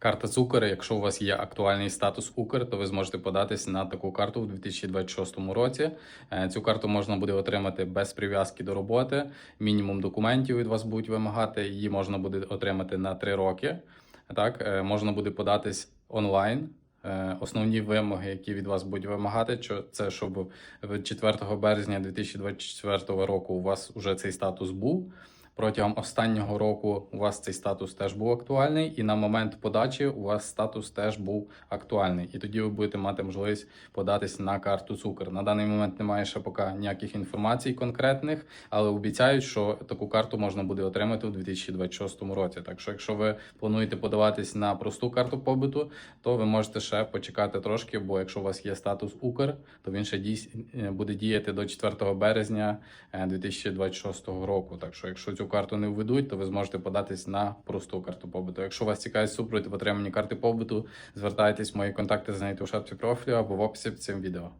Карта Цукор, якщо у вас є актуальний статус Укр, то ви зможете податись на таку карту в 2026 році. Е, Цю карту можна буде отримати без прив'язки до роботи. Мінімум документів від вас будуть вимагати. Її можна буде отримати на 3 роки. Так, е, можна буде податись онлайн. Е, Основні вимоги, які від вас будуть вимагати, що це щоб 4 березня 2024 року у вас вже цей статус був. Протягом останнього року у вас цей статус теж був актуальний, і на момент подачі у вас статус теж був актуальний. І тоді ви будете мати можливість податись на карту цукор. На даний момент немає ще поки ніяких інформацій конкретних, але обіцяють, що таку карту можна буде отримати у 2026 році. Так що, якщо ви плануєте подаватись на просту карту побуту, то ви можете ще почекати трошки, бо якщо у вас є статус Укр, то він ще дійс... е, буде діяти до 4 березня е, 2026 року. Так що, якщо цю карту не введуть, то ви зможете податись на просту карту побуту. Якщо вас цікавить супровід в карти побуту, звертайтесь, мої контакти знайти у шапці профілю або в описі під цим відео.